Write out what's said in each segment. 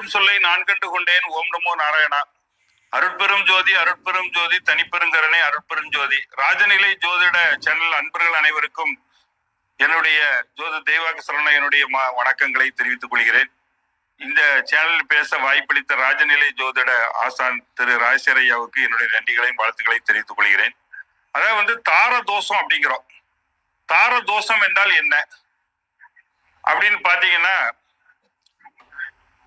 அருட்பெரும் சொல்லை நான் கண்டு கொண்டேன் ஓம் நமோ நாராயணா. அருட்பெரும் ஜோதி அருட்பெரும் ஜோதி தனிப்பெருங்கரணை அருட்பெரும் ஜோதி. ராஜநிலை ஜோதிட சேனல் அன்பர்கள் அனைவருக்கும் என்னுடைய ஜோதி தெய்வாக சரண என்னுடைய வணக்கங்களை தெரிவித்துக் கொள்கிறேன். இந்த சேனலில் பேச வாய்ப்பளித்த ராஜநிலை ஜோதிட ஆசான் திரு ராஜசேரையாவுக்கு என்னுடைய நன்றிகளையும் வாழ்த்துக்களையும் தெரிவித்துக் கொள்கிறேன். அதாவது வந்து தார தோஷம் அப்படிங்கிறோம். தார தோஷம் என்றால் என்ன? அப்படின்னு பாத்தீங்கன்னா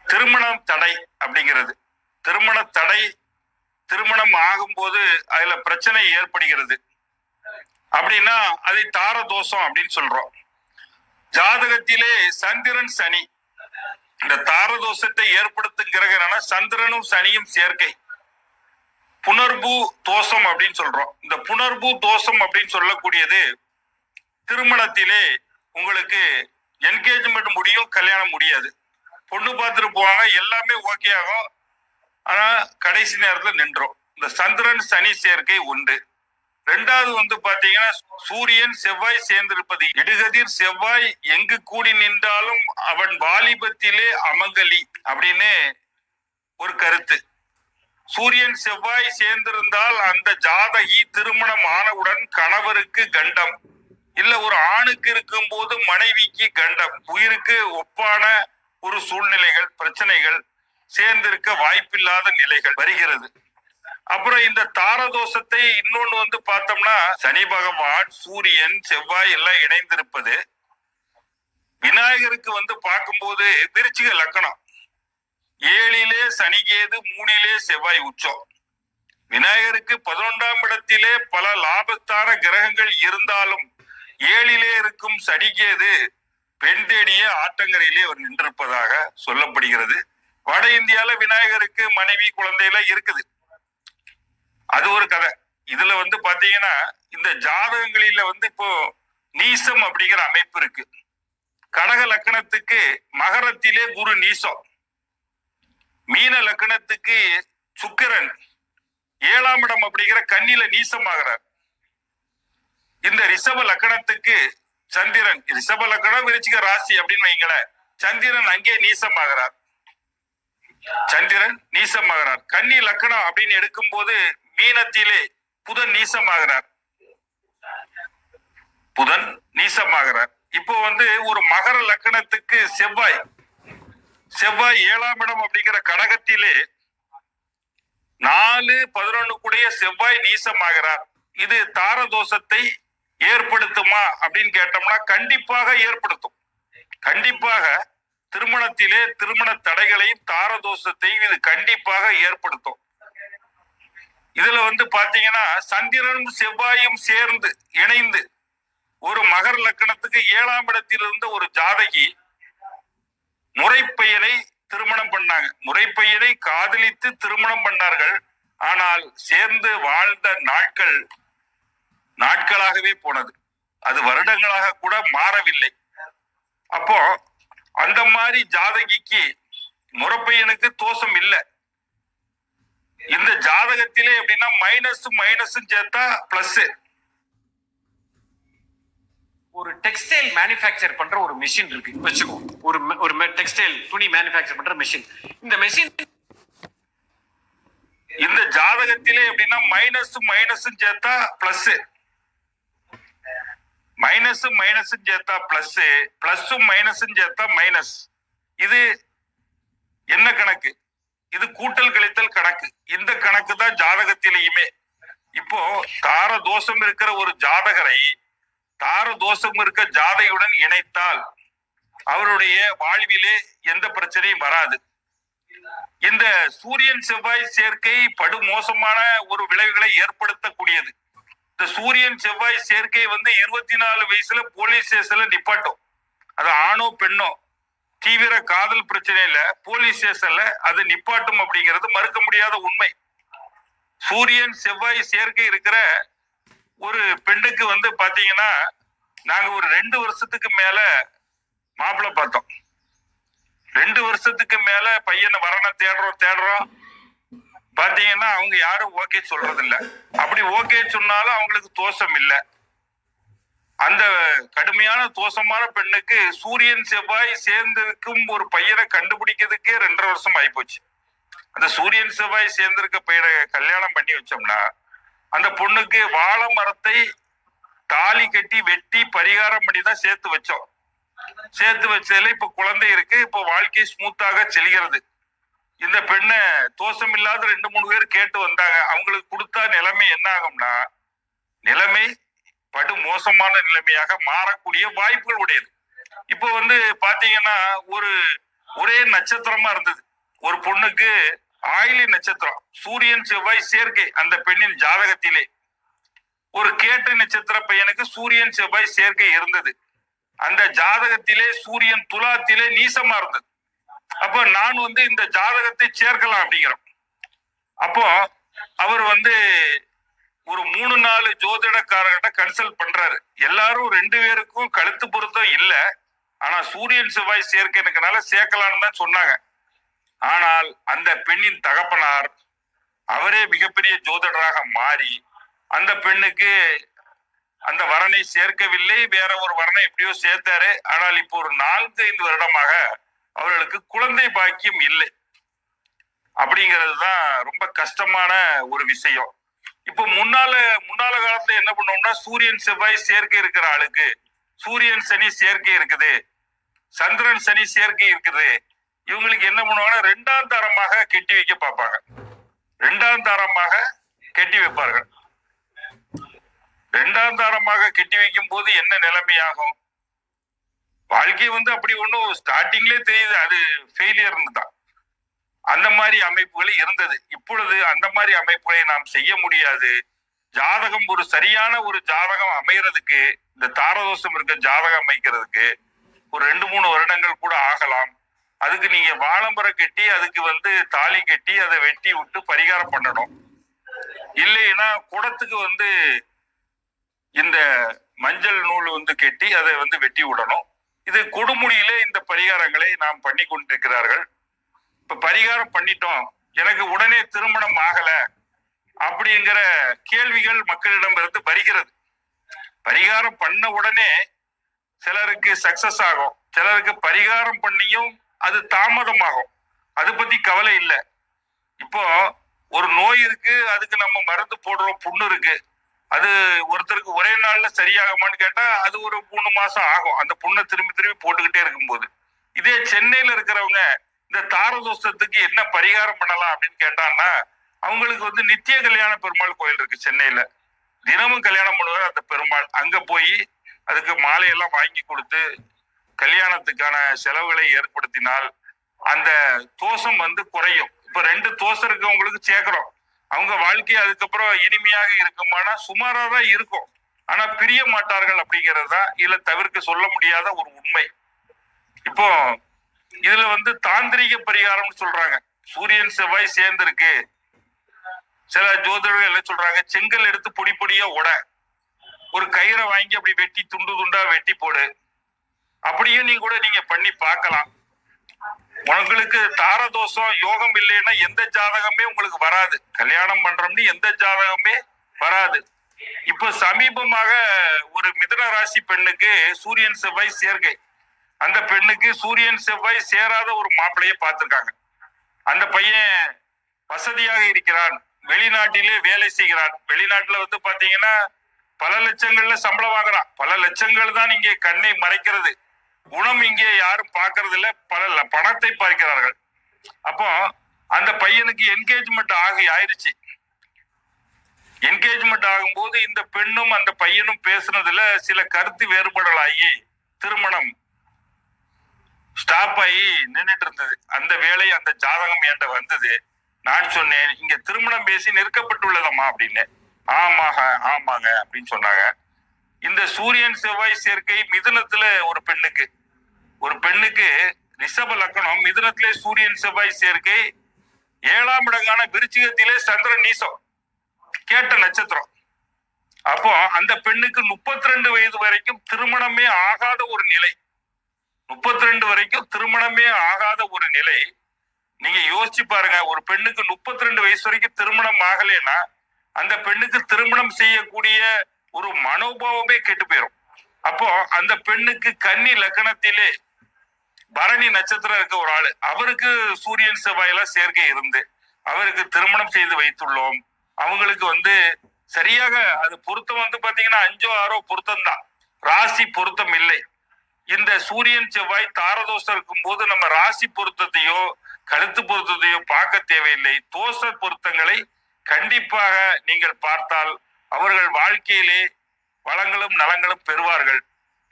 திருமணம் தடை அப்படிங்கிறது. திருமண தடை திருமணம் ஆகும்போது அதுல பிரச்சனை ஏற்படுகிறது. அப்படின்னா அதை தார தோஷம் அப்படின்னு சொல்றோம். ஜாதகத்திலே சந்திரன் சனி. இந்த தாரதோஷத்தை ஏற்படுத்தும் கிரகம் சந்திரனும் சனியும் சேர்க்கை. புனர்பூ தோஷம் அப்படின்னு சொல்றோம். இந்த புனர்பூ தோஷம் அப்படின்னு சொல்லக்கூடியது திருமணத்திலே உங்களுக்கு என்கேஜ்மெண்ட் முடியும் கல்யாணம் முடியாது. பொண்ணு பார்த்துட்டு போவாங்க எல்லாமே ஓகே ஆகும். ஆனா கடைசி நேரத்துல நின்றோம். இந்த சந்திரன் சனி சேர்க்கை உண்டு. ரெண்டாவது வந்து பாத்தீங்கன்னா சூரியன் செவ்வாய் சேர்ந்திருப்பது. இடுகதிர் செவ்வாய் எங்கு கூடி நின்றாலும் அவன் வாலிபத்திலே அமங்கலி அப்படின்னு ஒரு கருத்து. சூரியன் செவ்வாய் சேர்ந்திருந்தால் அந்த ஜாதகி திருமணம் ஆனவுடன் கணவருக்கு கண்டம். இல்ல ஒரு ஆணுக்கு இருக்கும் போது மனைவிக்கு கண்டம். உயிருக்கு ஒப்பான ஒரு சூழ்நிலைகள் பிரச்சனைகள் சேர்ந்திருக்க வாய்ப்பில்லாத நிலைகள் வருகிறது. அப்புறம் இந்த தாரதோஷத்தை இன்னொன்னு வந்து பார்த்தோம்னா சனி பகவான் சூரியன் செவ்வாய் எல்லாம் இணைந்திருப்பது விநாயகருக்கு வந்து பார்க்கும்போது விருச்சிக லக்கணம். ஏழிலே சனிகேது மூணிலே செவ்வாய் உச்சம். விநாயகருக்கு பதினொன்றாம் இடத்திலே பல லாபத்தான கிரகங்கள் இருந்தாலும் ஏழிலே இருக்கும் சனிகேது பெண் தேடிய ஆற்றங்கரையிலே அவர் நின்றிருப்பதாக சொல்லப்படுகிறது. வட இந்தியால விநாயகருக்கு மனைவி குழந்தையில இருக்குது. அது ஒரு கதை. இதுல வந்து பாத்தீங்கன்னா இந்த ஜாதகங்களில வந்து இப்போ நீசம் அப்படிங்கிற அமைப்பு இருக்கு. கடக லக்கணத்துக்கு மகரத்திலே குரு நீசம். மீன லக்கணத்துக்கு சுக்கிரன். ஏழாம் இடம் அப்படிங்கிற கண்ணில நீசமாகிறார். இந்த ரிஷப லக்கணத்துக்கு சந்திரன் ரிஷப லக்கணம் விருச்சிக ராசி அப்படின்னு வைங்களேன். சந்திரன் அங்கே நீசமாகிறார். சந்திரன் நீசமாகிறார். கன்னி லக்கணம் அப்படின்னு எடுக்கும் போது மீனத்திலே புதன் நீசமாகிறார். புதன் நீசமாகிறார். இப்போ வந்து ஒரு மகர லக்கணத்துக்கு செவ்வாய் செவ்வாய் ஏழாம் இடம் அப்படிங்கிற கடகத்திலே நாலு பதினொன்னு கூடிய செவ்வாய் நீசமாகிறார். இது தாரதோஷத்தை ஏற்படுத்துமா அப்படின்னு கேட்டோம்னா கண்டிப்பாக ஏற்படுத்தும். கண்டிப்பாக திருமணத்திலே திருமண தடைகளையும் தாரதோஷத்தையும் இது கண்டிப்பாக ஏற்படுத்தும். இதுல வந்து பாத்தீங்கன்னா சந்திரனும் செவ்வாயும் சேர்ந்து இணைந்து ஒரு மகர் லக்கணத்துக்கு ஏழாம் இடத்தில் இருந்த ஒரு ஜாதகி முறைப்பெயரை திருமணம் பண்ணாங்க. முறைப்பெயரை காதலித்து திருமணம் பண்ணார்கள். ஆனால் சேர்ந்து வாழ்ந்த நாட்கள் நாட்களாகவே போனது. அது வருடங்களாக கூட மாறவில்லை. அப்போ அந்த மாதிரி ஜாதகிக்கு முறப்பையனுக்கு தோஷம் இல்லை. இந்த ஜாதகத்திலே எப்படின்னா மைனஸ் மைனஸ் சேர்த்தா பிளஸ் ஒரு டெக்ஸ்டைல் மேனுஃபேக்சர் பண்ற ஒரு மிஷின் இருக்கு. வச்சுக்கோ ஒரு ஒரு டெக்ஸ்டைல் துணி மேனுஃபேக்சர் பண்ற மிஷின் இந்த மிஷின் இந்த ஜாதகத்திலே எப்படின்னா மைனஸ் மைனஸ் சேர்த்தா பிளஸ் மைனஸ் மைனஸ் சேர்த்தா பிளஸ் பிளஸும் மைனஸும் சேர்த்தா மைனஸ் இது என்ன கணக்கு? இது கூட்டல் கழித்தல் கணக்கு. இந்த கணக்கு தான் ஜாதகத்திலேயுமே. இப்போ தார தோஷம் இருக்கிற ஒரு ஜாதகரை தார தோஷம் இருக்க ஜாதகையுடன் இணைத்தால் அவருடைய வாழ்விலே எந்த பிரச்சனையும் வராது. இந்த சூரியன் செவ்வாய் சேர்க்கை படுமோசமான ஒரு விளைவுகளை ஏற்படுத்தக்கூடியது. இந்த சூரியன் செவ்வாய் சேர்க்கை வந்து இருபத்தி நாலு வயசுல போலீஸ் ஸ்டேஷன்ல நிப்பாட்டும். அது ஆணோ பெண்ணோ தீவிர காதல் பிரச்சனையில போலீஸ் ஸ்டேஷன்ல அது நிப்பாட்டும் அப்படிங்கிறது மறுக்க முடியாத உண்மை. சூரியன் செவ்வாய் சேர்க்கை இருக்கிற ஒரு பெண்ணுக்கு வந்து பாத்தீங்கன்னா நாங்க ஒரு ரெண்டு வருஷத்துக்கு மேல மாப்பிள்ளை பார்த்தோம். ரெண்டு வருஷத்துக்கு மேல பையனை வரனை தேடுறோம் தேடுறோம். பாத்தீங்கன்னா அவங்க யாரும் ஓகே சொல்றது இல்ல அப்படி ஓகே சொன்னாலும் அவங்களுக்கு தோஷம் இல்ல. அந்த கடுமையான தோஷமான பெண்ணுக்கு சூரியன் செவ்வாய் சேர்ந்திருக்கும் ஒரு பையனை கண்டுபிடிக்கிறதுக்கே ரெண்டரை வருஷம் ஆயிப்போச்சு. அந்த சூரியன் செவ்வாய் சேர்ந்திருக்க பையனை கல்யாணம் பண்ணி வச்சோம்னா அந்த பொண்ணுக்கு வாழை மரத்தை தாலி கட்டி வெட்டி பரிகாரம் பண்ணி தான் சேர்த்து வச்சோம். சேர்த்து வச்சதுல இப்ப குழந்தை இருக்கு. இப்ப வாழ்க்கை ஸ்மூத்தாக செல்கிறது. இந்த பெண்ணை தோஷம் இல்லாத ரெண்டு மூணு பேர் கேட்டு வந்தாங்க. அவங்களுக்கு கொடுத்தா நிலைமை என்ன ஆகும்னா நிலைமை படு மோசமான நிலைமையாக மாறக்கூடிய வாய்ப்புகள் உடையது. இப்போ வந்து பாத்தீங்கன்னா ஒரு ஒரே நட்சத்திரமா இருந்தது. ஒரு பொண்ணுக்கு ஆயிலி நட்சத்திரம் சூரியன் செவ்வாய் சேர்க்கை அந்த பெண்ணின் ஜாதகத்திலே. ஒரு கேட்ட நட்சத்திர பையனுக்கு சூரியன் செவ்வாய் சேர்க்கை இருந்தது. அந்த ஜாதகத்திலே சூரியன் துலாத்திலே நீசமா இருந்தது. அப்போ நான் வந்து இந்த ஜாதகத்தை சேர்க்கலாம் அப்படிங்கிறோம். அப்போ அவர் வந்து ஒரு மூணு நாலு ஜோதிடக்காரர்கிட்ட கன்சல்ட் பண்றாரு. எல்லாரும் ரெண்டு பேருக்கும் கழுத்து பொருத்தம் இல்லை. ஆனா சூரியன் செவ்வாய் சேர்க்கைனுக்குனால சேர்க்கலான்னு தான் சொன்னாங்க. ஆனால் அந்த பெண்ணின் தகப்பனார் அவரே மிகப்பெரிய ஜோதிடராக மாறி அந்த பெண்ணுக்கு அந்த வரனை சேர்க்கவில்லை. வேற ஒரு வரனை எப்படியோ சேர்த்தாரு. ஆனால் இப்போ ஒரு நான்கு ஐந்து வருடமாக அவர்களுக்கு குழந்தை பாக்கியம் இல்லை. அப்படிங்கிறது தான் ரொம்ப கஷ்டமான ஒரு விஷயம். இப்போ முன்னால முன்னால காலத்துல என்ன பண்ணோம்னா சூரியன் செவ்வாய் சேர்க்கை இருக்கிற ஆளுக்கு சூரியன் சனி சேர்க்கை இருக்குது சந்திரன் சனி சேர்க்கை இருக்குது இவங்களுக்கு என்ன பண்ணுவாங்கன்னா ரெண்டாம் தரமாக கெட்டி வைக்க பார்ப்பாங்க. ரெண்டாம் தரமாக கெட்டி வைப்பார்கள். ரெண்டாம் தாரமாக கெட்டி வைக்கும் போது என்ன நிலைமையாகும்? வாழ்க்கை வந்து அப்படி ஒன்றும் ஸ்டார்டிங்லே தெரியுது. அது ஃபெயிலியர்னு தான். அந்த மாதிரி அமைப்புகள் இருந்தது. இப்பொழுது அந்த மாதிரி அமைப்புகளை நாம் செய்ய முடியாது. ஜாதகம் ஒரு சரியான ஒரு ஜாதகம் அமைகிறதுக்கு இந்த தாரதோஷம் இருக்க ஜாதகம் அமைக்கிறதுக்கு ஒரு ரெண்டு மூணு வருடங்கள் கூட ஆகலாம். அதுக்கு நீங்க வாழம்பரம் கட்டி அதுக்கு வந்து தாலி கட்டி அதை வெட்டி விட்டு பரிகாரம் பண்ணணும். இல்லைன்னா குடத்துக்கு வந்து இந்த மஞ்சள் நூல் வந்து கெட்டி அதை வந்து வெட்டி விடணும். இது கொடுமுடியிலே இந்த பரிகாரங்களை நாம் பண்ணி கொண்டிருக்கிறார்கள். இப்ப பரிகாரம் பண்ணிட்டோம். எனக்கு உடனே திருமணம் ஆகல அப்படிங்கிற கேள்விகள் மக்களிடம் இருந்து வருகிறது. பரிகாரம் பண்ண உடனே சிலருக்கு சக்சஸ் ஆகும். சிலருக்கு பரிகாரம் பண்ணியும் அது தாமதமாகும். அது பத்தி கவலை இல்லை. இப்போ ஒரு நோய் இருக்கு அதுக்கு நம்ம மருந்து போடுறோம் புண்ணு இருக்கு. அது ஒருத்தருக்கு ஒரே நாள்ல சரியாகுமான்னு கேட்டா அது ஒரு மூணு மாசம் ஆகும். அந்த புண்ணை திரும்பி திரும்பி போட்டுக்கிட்டே இருக்கும்போது. இதே சென்னையில இருக்கிறவங்க இந்த தாரதோஷத்துக்கு என்ன பரிகாரம் பண்ணலாம் அப்படின்னு கேட்டான்னா அவங்களுக்கு வந்து நித்திய கல்யாண பெருமாள் கோயில் இருக்கு சென்னையில. தினமும் கல்யாணம் பண்ணுவார் அந்த பெருமாள். அங்க போய் அதுக்கு மாலையெல்லாம் வாங்கி கொடுத்து கல்யாணத்துக்கான செலவுகளை ஏற்படுத்தினால் அந்த தோஷம் வந்து குறையும். இப்ப ரெண்டு தோசம் இருக்கவங்களுக்கு சேர்க்கிறோம். அவங்க வாழ்க்கை அதுக்கப்புறம் இனிமையாக இருக்குமானா சுமாராக தான் இருக்கும். ஆனா பிரிய மாட்டார்கள் அப்படிங்கிறது தான் இதுல தவிர்க்க சொல்ல முடியாத ஒரு உண்மை. இப்போ இதுல வந்து தாந்திரிக பரிகாரம்னு சொல்றாங்க. சூரியன் செவ்வாய் சேர்ந்திருக்கு. சில ஜோதிடர்கள் என்ன சொல்றாங்க? செங்கல் எடுத்து பொடி பொடியா உட. ஒரு கயிறை வாங்கி அப்படி வெட்டி துண்டு துண்டா வெட்டி போடு. அப்படியும் நீ கூட நீங்க பண்ணி பார்க்கலாம். உங்களுக்கு தாரதோஷம் யோகம் இல்லைன்னா எந்த ஜாதகமே உங்களுக்கு வராது. கல்யாணம் பண்றோம்னு எந்த ஜாதகமே வராது. இப்ப சமீபமாக ஒரு மிதுன ராசி பெண்ணுக்கு சூரியன் செவ்வாய் சேர்க்கை. அந்த பெண்ணுக்கு சூரியன் செவ்வாய் சேராத ஒரு மாப்பிள்ளைய பார்த்திருக்காங்க. அந்த பையன் வசதியாக இருக்கிறான். வெளிநாட்டிலே வேலை செய்கிறான். வெளிநாட்டுல வந்து பாத்தீங்கன்னா பல லட்சங்கள்ல சம்பளம் வாங்குறான். பல லட்சங்கள் தான் இங்கே கண்ணை மறைக்கிறது. குணம் இங்கே யாரும் பார்க்கறது இல்ல பல பணத்தை பார்க்கிறார்கள் அப்போ அந்த பையனுக்கு என்கேஜ்மெண்ட் ஆகி ஆயிருச்சு. என்கேஜ்மெண்ட் ஆகும்போது இந்த பெண்ணும் அந்த பையனும் பேசுனதுல சில கருத்து வேறுபாடலாகி திருமணம் ஸ்டாப் ஆகி நின்றுட்டு இருந்தது. அந்த வேலை அந்த ஜாதகம் என்கிட்ட வந்தது. நான் சொன்னேன் இங்க திருமணம் பேசி நிற்கப்பட்டுள்ளதம்மா அப்படின்னு. ஆமாங்க ஆமாங்க அப்படின்னு சொன்னாங்க. இந்த சூரியன் செவ்வாய் சேர்க்கை மிதுனத்துல ஒரு பெண்ணுக்கு. ஒரு பெண்ணுக்கு ரிஷப லக்கணம் மிதுனத்திலே சூரியன் செவ்வாய் சேர்க்கை ஏழாம் இடங்கான விருச்சிகத்திலே சந்திரன் நீசம் கேட்ட நட்சத்திரம். அப்போ அந்த பெண்ணுக்கு முப்பத்தி ரெண்டு வயது வரைக்கும் திருமணமே ஆகாத ஒரு நிலை. முப்பத்தி ரெண்டு வரைக்கும் திருமணமே ஆகாத ஒரு நிலை. நீங்க யோசிச்சு பாருங்க ஒரு பெண்ணுக்கு முப்பத்தி ரெண்டு வயசு வரைக்கும் திருமணம் ஆகலைன்னா அந்த பெண்ணுக்கு திருமணம் செய்யக்கூடிய ஒரு மனோபாவமே கெட்டு போயிடும் அப்போ அந்த பெண்ணுக்கு கன்னி லக்கணத்திலே பரணி நட்சத்திரம் இருக்க ஒரு ஆளு அவருக்கு சூரியன் செவ்வாயெல்லாம் சேர்க்கை இருந்து அவருக்கு திருமணம் செய்து வைத்துள்ளோம். அவங்களுக்கு வந்து சரியாக அது பொருத்தம் வந்து பாத்தீங்கன்னா அஞ்சோ ஆறோ பொருத்தம் தான் ராசி பொருத்தம் இல்லை. இந்த சூரியன் செவ்வாய் தாரதோஷம் இருக்கும் போது நம்ம ராசி பொருத்தத்தையோ கழுத்து பொருத்தத்தையோ பார்க்க தேவையில்லை. தோஷ பொருத்தங்களை கண்டிப்பாக நீங்கள் பார்த்தால் அவர்கள் வாழ்க்கையிலே வளங்களும் நலங்களும் பெறுவார்கள்.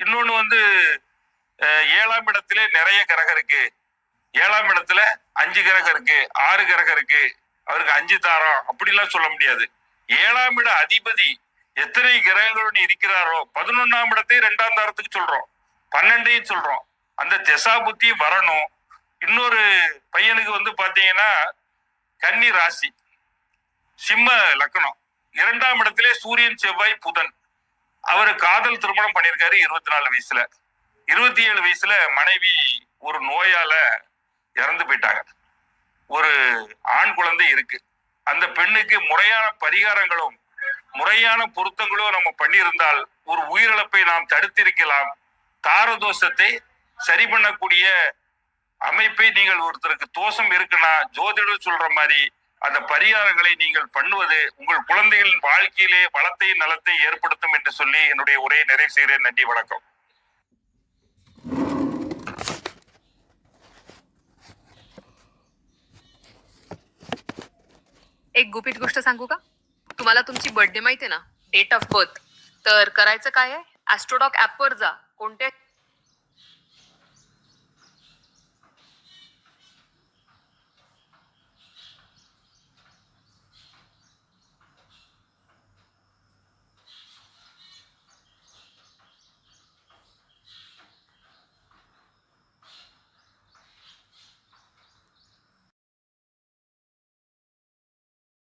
இன்னொன்று வந்து ஏழாம் இடத்திலே நிறைய கிரகம் இருக்கு. ஏழாம் இடத்துல அஞ்சு கிரகம் இருக்கு ஆறு கிரகம் இருக்கு. அவருக்கு அஞ்சு தாரம் அப்படிலாம் சொல்ல முடியாது. ஏழாம் இட அதிபதி எத்தனை கிரகங்களுடன் இருக்கிறாரோ பதினொன்னாம் இடத்தையும் ரெண்டாம் தாரத்துக்கு சொல்றோம். பன்னெண்டையும் சொல்றோம். அந்த திசா புத்தி வரணும். இன்னொரு பையனுக்கு வந்து பாத்தீங்கன்னா கன்னி ராசி சிம்ம லக்னம் இரண்டாம் இடத்திலே சூரியன் செவ்வாய் புதன். அவர் காதல் திருமணம் பண்ணியிருக்காரு இருபத்தி நாலு வயசுல. இருபத்தி ஏழு வயசுல மனைவி ஒரு நோயால இறந்து போயிட்டாங்க. ஒரு ஆண் குழந்தை இருக்கு. அந்த பெண்ணுக்கு முறையான பரிகாரங்களும் முறையான பொருத்தங்களும் நம்ம பண்ணியிருந்தால் ஒரு உயிரிழப்பை நாம் தடுத்திருக்கலாம். தாரதோஷத்தை சரி பண்ணக்கூடிய அமைப்பை நீங்கள் ஒருத்தருக்கு தோஷம் இருக்குன்னா ஜோதிடர் சொல்ற மாதிரி அந்த பரிகாரங்களை நீங்கள் பண்ணுவது உங்கள் குழந்தைகளின் வாழ்க்கையிலே வளத்தை நலத்தை ஏற்படுத்தும் என்று சொல்லி என்னுடைய உரையை நிறைவு செய்கிறேன் நன்றி வணக்கம் एक गुपित गोष्ट सांगू का तुम्हाला तुमची बर्थडे माहिती आहे ना डेट ऑफ बर्थ तर करायचं काय आहे ॲस्ट्रोडॉक ॲपवर जा कोणत्या